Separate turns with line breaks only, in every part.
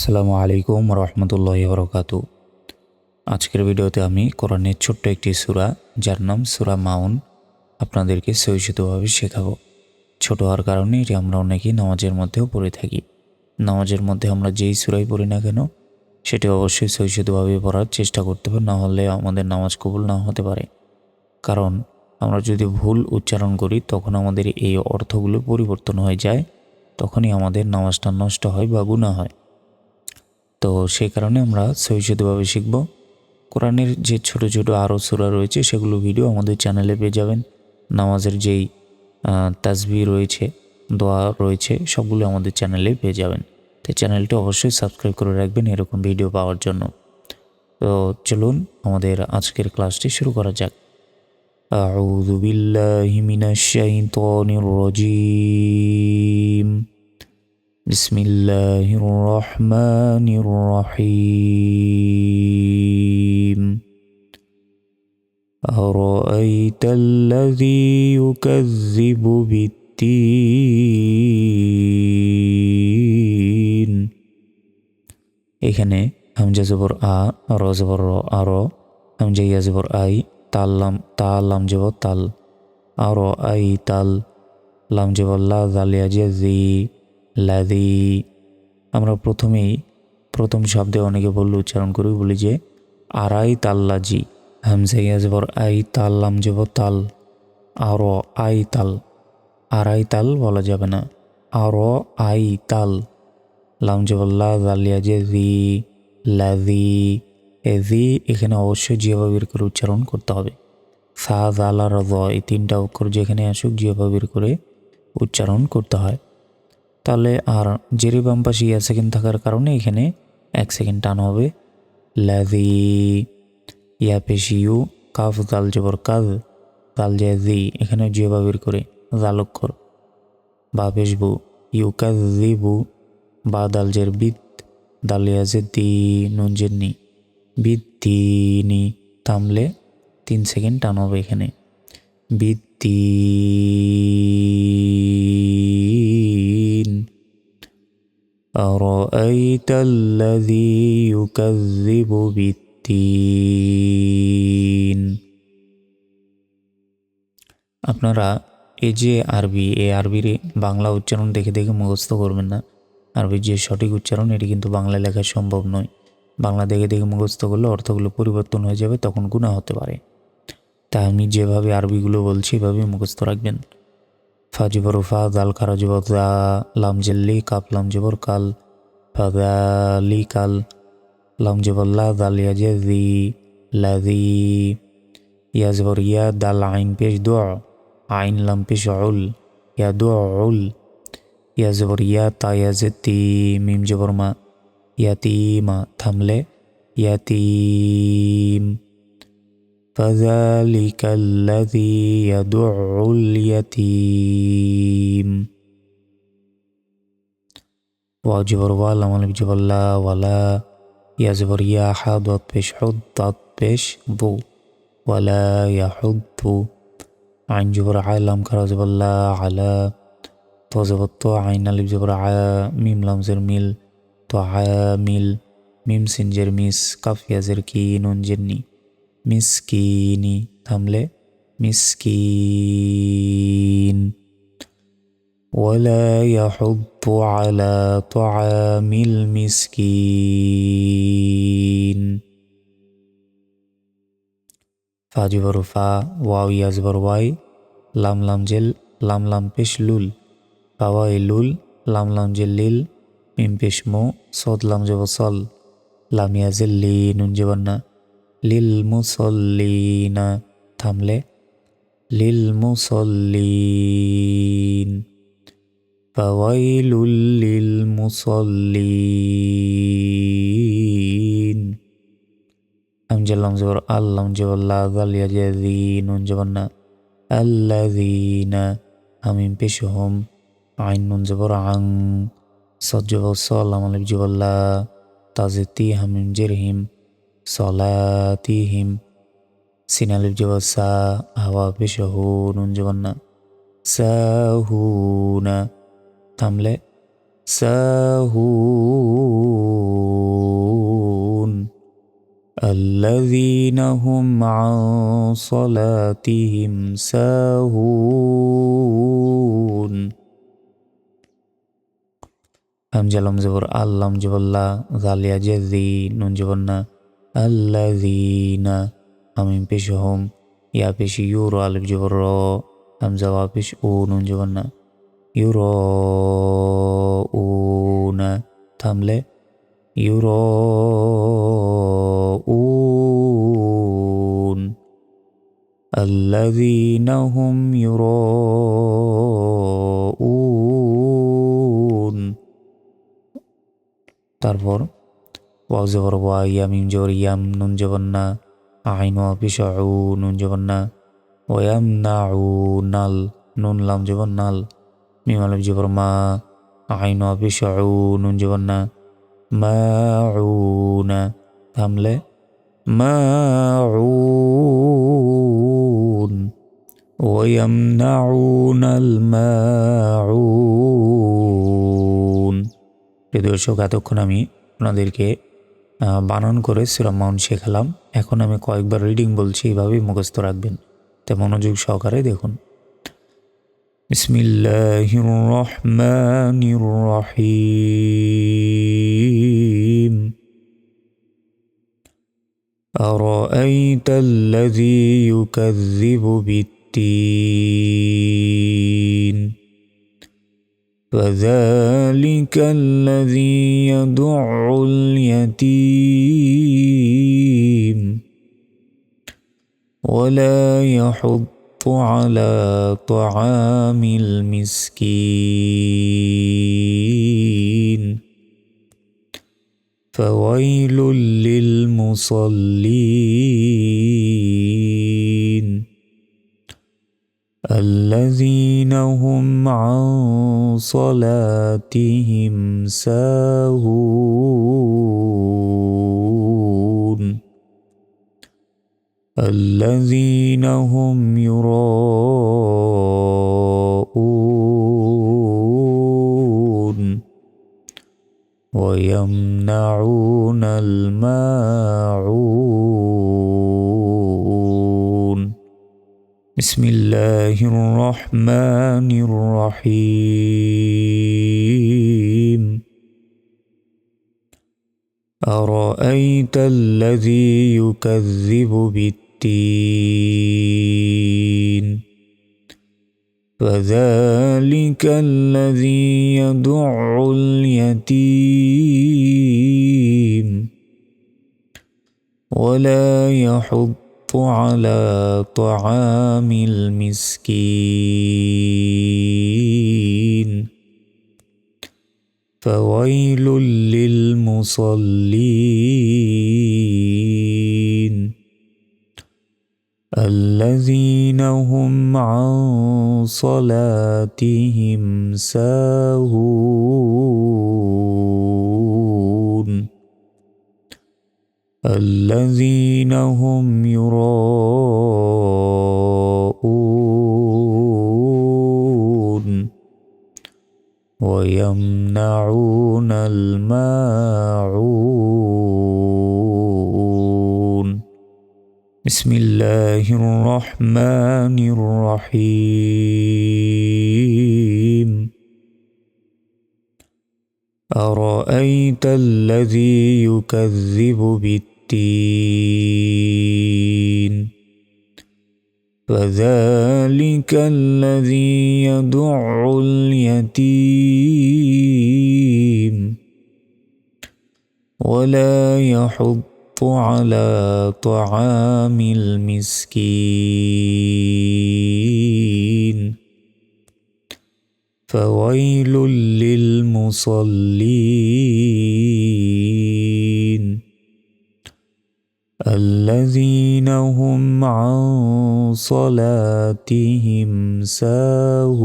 আসসালামু আলাইকুম রহমতুল্লাহ বরকাতু। আজকের ভিডিওতে আমি কোরআনের ছোট্ট একটি সূরা, যার নাম সূরা মাউন, আপনাদেরকে সহিষ্ণুভাবে শেখাবো। ছোট হওয়ার কারণে এটি আমরা অনেকেই নামাজের মধ্যেও পড়ে থাকি। নামাজের মধ্যে আমরা যেই সুরাই পড়ি না কেন, সেটি অবশ্যই সহিষ্ণুভাবে পড়ার চেষ্টা করতে হবে, না হলে আমাদের নামাজ কবুল না হতে পারে। কারণ আমরা যদি ভুল উচ্চারণ করি, তখন আমাদের এই অর্থগুলো পরিবর্তন হয়ে যায়, তখনই আমাদের নামাজটা নষ্ট হয় বা গুণা হয়। তো সেই কারণে আমরা সহিষ্ণুভাবে শিখব কোরআনের যে ছোট ছোট আরও সুরা রয়েছে সেগুলো ভিডিও আমাদের চ্যানেলে পেয়ে যাবেন নামাজের যেই তাজবি রয়েছে দোয়া রয়েছে সবগুলো আমাদের চ্যানেলে পেয়ে যাবেন তো চ্যানেলটি অবশ্যই সাবস্ক্রাইব করে রাখবেন এরকম ভিডিও পাওয়ার জন্য তো চলুন আমাদের আজকের ক্লাসটি শুরু করা যাক أعوذ بالله من الشيطان الرجيم بسم الله الرحمن الرحيم أرأيت الذي يكذب بالدين এখানে হামজা জবর আ র জবর র আর হামজা ইয়া জবর আই তাল লাম তা লাম জবর তাল আর আই তাল লাম জবর লা জালিয়া যে জি লাদি, আমরা প্রথমেই প্রথম শব্দে অনেকে বললে, উচ্চারণ করি বলি যে আড়াই তাল্লাজি হামজা ইয়াজবর আই তাল্লাম জব তাল। আর আই তাল। আড়াই তাল বলা যাবে না। আর আই তাল। লাম জবল্লা জালিয়া যে জি লাদি এ জি এখানে অবশ্যই জিয়াবা বের করে উচ্চারণ করতে হবে। সা, জালা রজ এই তিনটা অক্ষর যেখানে আসুক জিয়াবা বের করে উচ্চারণ করতে হয়। তাহলে আর জেরি বাম পাশে ইয়া সেকেন্ড থাকার কারণে এখানে এক সেকেন্ড টান হবে। লাজি ইয়া পেশি ইউ কাফ জাল জবর কাজ জাল জে জি এখানে জিবা বের করে জাল অক্ষর বা পেশবু, ইউ কাজ জিবু, বা দাল জের বিদ দালিয়া জে দি, নুন জের নি বিদ্দিনি থামলে তিন সেকেন্ড টান হবে এখানে। বিদ্দিন أرأيت الذي يكذب بالدين আপনারা এই যে আরবি এই আরবির বাংলা উচ্চারণ দেখে দেখে মুখস্থ করবেন না আরবির যে সঠিক উচ্চারণ এটি কিন্তু বাংলা লেখা সম্ভব নয় বাংলা দেখে দেখে মুখস্থ করলে অর্থগুলো পরিবর্তন হয়ে যাবে তখন গুণা হতে পারে তাই আমি যেভাবে আরবিগুলো বলছি এভাবে মুখস্থ রাখবেন ফা জবর ফা দাল খারা জবর দা লাম জেল্লি কাপ লাম জবর কাল ফা দালি কাল লাম জবর লা দাল ইয়াজে জি লাদি ইয়া জবর ইয়া দাল আইন পেশ দো আইন লাম পেশ উল ইয়া দো উল ইয়া ইয়া তা ইয়াজে তি মিম জবর মা ইয়াতিমা থামলে ইয়াতিম فذلك الذي يدع اليتيم. واجبر ولا من جبر الله ولا يزبر يا حد بش حد بش بو ولا يحد. عن جبر عالم كرزب الله على توزب الطوع عين الجبر ميم لام زرميل تعامل ميم سنجرميس كف يزركي نون جني. মিসকিনি থামলে মিসকিন ولا يحض على طعام المسكين ফাজিবর ফা ওয়াও ইয়াজবর ওয়াই লাম লাম জেল লাম লাম পেশ লুল ফাওয়াই লুল লাম লাম জেল লিল মিম পেশ মো সদ লাম জব সল লাম ইয়াজেল লি নুন জবান্না লিল মুসল্লিনা থামলে লিল মুসল্লিন ফাওয়াইলুল লিল মুসল্লিন আমজাল্লাম জবর আল্লাম জবল্লা গালিয়া জাদি নুন জবান্না আল্লাযীনা আমিন পেশহম আইন নুন জবর আং সদ জবর সালাম আলিফ জবল্লা তাজেতি হামিম জেরহিম। সলাতিহিম সিনালিফ জবর সা হাওয়া পেশহু নুন জবান্না সাহুনা থামলে সাহুনা الذين هم عن صلاتهم ساهون হামজা লম জবর আল্লাম জবল্লা জালিয়া জেজি নুন জবন্না আল্লাযীনা হামিম পেশ হোম, ইয়া পেশ ইউর, আলিফ জবর র, হামজা, ওয়া পেশ ও নুন জবর না, ইউর উনা, থামলে, ইউর উন আল্লাযীনা হুম ইউর উন তারপর ওয়াও জবর ওয়া ইয়ামিম জবর ইয়াম নুন জবর না আইন ওয়া পেশ উ নুন জবর না ওয়াম না উ নাল নুন লাম জবর নাল মিম আলিফ জবর মা আইন ওয়া পেশ উ নুন জবর না মাউনা থামলে মাউন ويمنعون الماعون প্রিয় দর্শক এতক্ষণ আমি আপনাদেরকে বানান করে সিরাম শেখালাম এখন আমি কয়েকবার রিডিং বলছি এইভাবেই মুখস্থ রাখবেন তা মনোযোগ সহকারে দেখুন বিসমিল্লাহির রহমানির রহিম أرأيت الذي يكذب بالدين فذلك الذي يدع اليتيم ولا يحض على طعام المسكين. فويل للمصلين الذين هم عن صلاتهم ساهون. الذين هم يراءون ويمنعون الماعون بسم الله الرحمن الرحيم. أرأيت الذي يكذب بالدين فذلك الذي يدع اليتيم. ولا يحض على طعام المسكين. فويل للمصلين. الذين هم عن صلاتهم ساهون. الذين هم يراءون ويمنعون الماعون. بسم الله الرحمن الرحيم. أرأيت الذي يكذب بالدين فذلك الذي يدع اليتيم. ولا يحض على طعام المسكين. فويل للمصلين. الذين هم عن صلاتهم ساهون.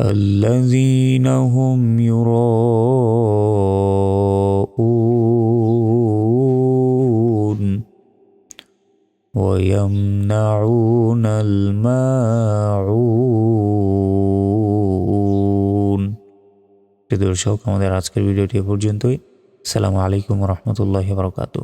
الذين هم يراءون. ويمنعون الماعون দর্শক আমাদের আজকের ভিডিওটি পর্যন্তই। সালামু আলাইকুম রহমতুল্লাহ বারকাতু